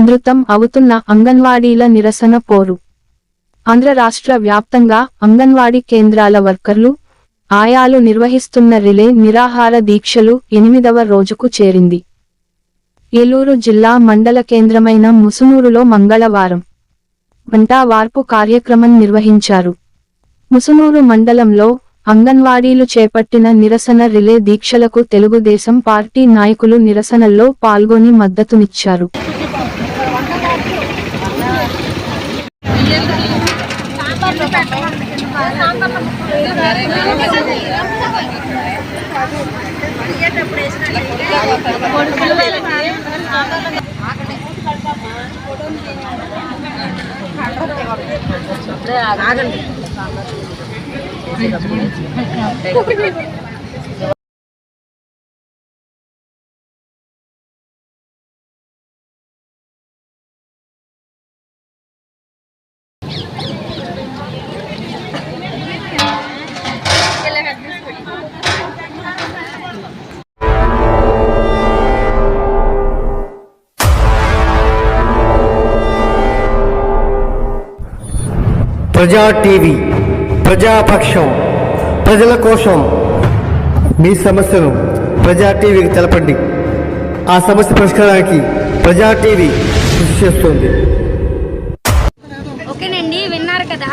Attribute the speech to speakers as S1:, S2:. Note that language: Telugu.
S1: ఉధృతం అవుతున్న అంగన్వాడీల నిరసన పోరు. ఆంధ్ర రాష్ట్ర వ్యాప్తంగా అంగన్వాడీ కేంద్రాల వర్కర్లు ఆయాలు నిర్వహిస్తున్న రిలే నిరాహార దీక్షలు ఎనిమిదవ రోజుకు చేరింది. ఏలూరు జిల్లా మండల కేంద్రమైన ముసునూరులో మంగళవారం వంటా వార్పు కార్యక్రమం నిర్వహించారు. ముసునూరు మండలంలో అంగన్వాడీలు చేపట్టిన నిరసన రిలే దీక్షలకు తెలుగుదేశం పార్టీ నాయకులు నిరసనల్లో పాల్గొని మద్దతునిచ్చారు. ఆగండి.
S2: ప్రజా టీవీ ప్రజాపక్షం ప్రజల కోసం మీ సమస్యను ప్రజా టీవీకి తెలపండి. ఆ సమస్య పరిష్కారానికి ప్రజా టీవీ కృషి చేస్తుంది.
S3: ఓకేనండి విన్నారు కదా?